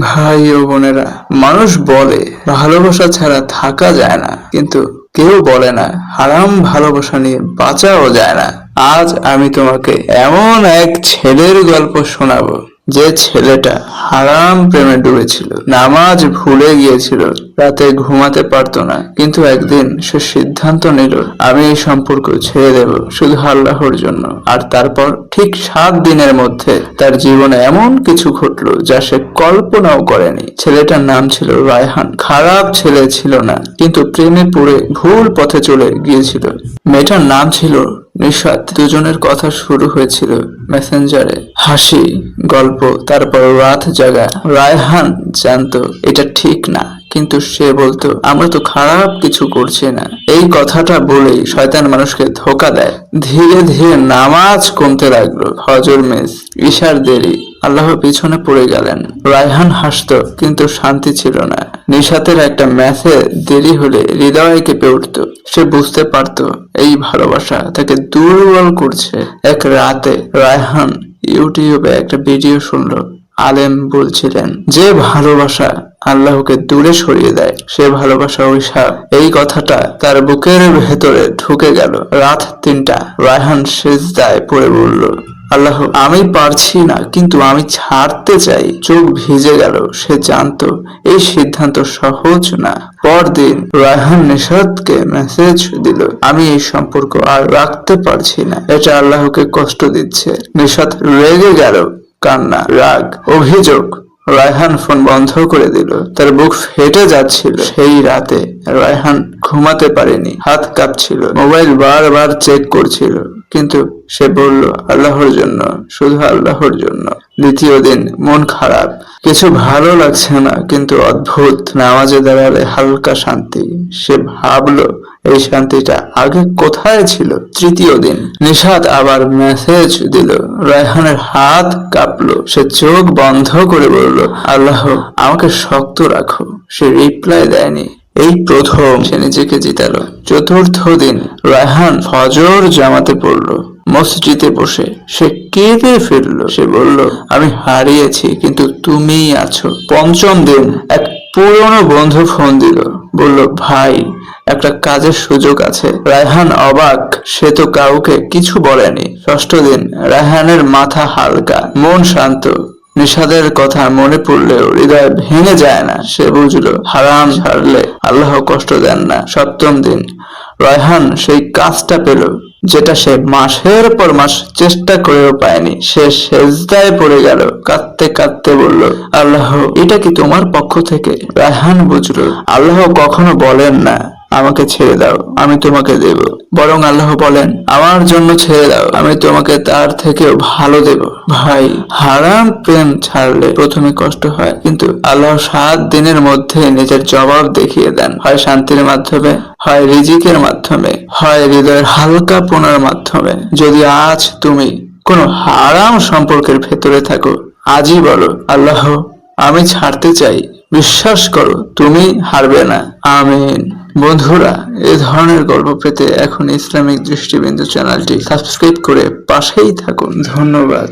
ভাই ও বোনেরা, মানুষ বলে, ভালোবাসা ছাড়া থাকা যায় না। কিন্তু কেউ বলে না, হারাম ভালোবাসা নিয়ে বাঁচাও যায় না। আজ আমি তোমাকে এমন এক ছেলের গল্প শোনাবো। যে ছেলেটা হারাম প্রেমে ডুবেছিল, নামাজ ভুলে গিয়েছিল, রাতে ঘুমাতে পারতো না, কিন্তু একদিন সে সিদ্ধান্ত নিল, আমি এই সম্পর্ক ছেড়ে দেব শুধু আল্লাহর জন্য। আর তারপর ঠিক সাত দিনের মধ্যে তার জীবনে এমন কিছু ঘটলো যা সে কল্পনাও করেনি। ছেলেটার নাম ছিল রায়হান। খারাপ ছেলে ছিল না, কিন্তু প্রেমে পড়ে ভুল পথে চলে গিয়েছিল। মেয়েটার নাম ছিল নিশাত। দুজনের কথা শুরু হয়েছিল মেসেঞ্জারে। হাসি। গল্প, তারপর রাত জাগা। রায়হান জানতো, এটা ঠিক না। কিন্তু সে বলতো, আমরা তো খারাপ কিছু করছি না। এই কথাটা বলেই শয়তান মানুষকে ধোকা দেয়। ধীরে ধীরে নামাজ কমতে লাগল। হজর মেস ঈশার দেরি। আল্লাহ পিছনে পড়ে গেলেন। রায়হান হাসত, কিন্তু শান্তি ছিল না। নিশাতের একটা ম্যাচে দেরি হলে হৃদয় কেঁপে উঠত। সে বুঝতে পারতো এই ভালোবাসা তাকে দুর্বল করছে। এক রাতে রায়হান ইউটিউবে একটা ভিডিও শুনলো। আলেম বলছিলেন, যে ভালোবাসা আল্লাহকে দূরে সরিয়ে দেয়, সে ভালোবাসা অভিশাপ এই কথাটা তার বুকের ভেতরে ঢুকে গেল। রাত তিনটা, রায়হান সেজদায় পড়ে বলল আল্লাহ, আমি পারছি না, কিন্তু আমি ছাড়তে চাই। চোখ ভিজে গেল, সে জানতো, এই সিদ্ধান্ত সহজ না। পরদিন রায়হান নিষাদকে মেসেজ দিল, আমি এই সম্পর্ক আর রাখতে পারছি না। এটা আল্লাহকে কষ্ট দিচ্ছে। নিষাদ রেগে গেল, কান্না, রাগ, অভিযোগ। রায়হান ফোন বন্ধ করে দিল, তার বুক ফেটে যাচ্ছিল। সেই রাতে রায়হান ঘুমাতে পারেনি, হাত কাঁপছিল, মোবাইল বারবার চেক করছিল। কিন্তু সে বলল, আল্লাহর জন্য, শুধু আল্লাহর জন্য। দ্বিতীয় দিন মন খারাপ। কিছু ভালো লাগছে না, কিন্তু অদ্ভুত। নামাজে দাঁড়ালে হালকা শান্তি। সে ভাবলো, এই শান্তিটা আগে কোথায় ছিল? তৃতীয় দিন নিশাদ আবার মেসেজ দিল। রায়হানের হাত কাঁপলো। সে চোখ বন্ধ করে বলল, আল্লাহ, আমাকে শক্ত রাখো। সে রিপ্লাই দেয়নি। এই প্রথম সে নিজেকে জিতালো। চতুর্থ দিন রায়হান ফজর জামাতে পড়ল, মসজিদে বসে। সে কেঁদে ফিরলো সে বলল, আমি হারিয়েছি, কিন্তু তুমিই আছো। পঞ্চম দিন এক পুরনো বন্ধু ফোন দিল। বলল, ভাই, একটা কাজের সুযোগ আছে। রায়হান অবাক, সে তো কাউকে কিছু বলেনি। ষষ্ঠ দিন রায়হানের মাথা হালকা, মন শান্ত। নিষাদের কথা মনে পড়লেও হৃদয় ভেঙে যায় না। সে বুঝলো, হারাম ছাড়লে আল্লাহ কষ্ট দেন না। সপ্তম দিন, রায়হান সেই কাজটা পেল, যেটা সে মাসের পর মাস চেষ্টা করেও পায়নি। সে সেজদায় পড়ে গেল, কাঁদতে কাঁদতে বলল, আল্লাহ, এটা কি তোমার পক্ষ থেকে? রায়হান বুঝলো, আল্লাহ কখনো বলেন না। আমাকে ছেড়ে দাও, আমি তোমাকে দেব। বরং আল্লাহ বলেন, আমার জন্য ছেড়ে দাও, আমি তোমাকে তার থেকেও ভালো দেব। ভাই, হারাম প্রেম ছাড়লে প্রথমে কষ্ট হয়, কিন্তু আল্লাহ সাত দিনের মধ্যে নিজের জবাব দেখিয়ে দেন। হয় শান্তির মাধ্যমে, হয় রিজিকের মাধ্যমে, হয় হৃদয়ের হালকা পোনার মাধ্যমে। যদি আজ তুমি কোনো হারাম সম্পর্কের ভেতরে থাকো, আজই বলো, আল্লাহ, আমি ছাড়তে চাই। বিশ্বাস করো, তুমি হারবে না। আমিন। বন্ধুরা এ ধরনের গল্প পেতে এখন ইসলামিক দৃষ্টিবিন্দু চ্যানেলটি সাবস্ক্রাইব করে পাশেই থাকুন। ধন্যবাদ।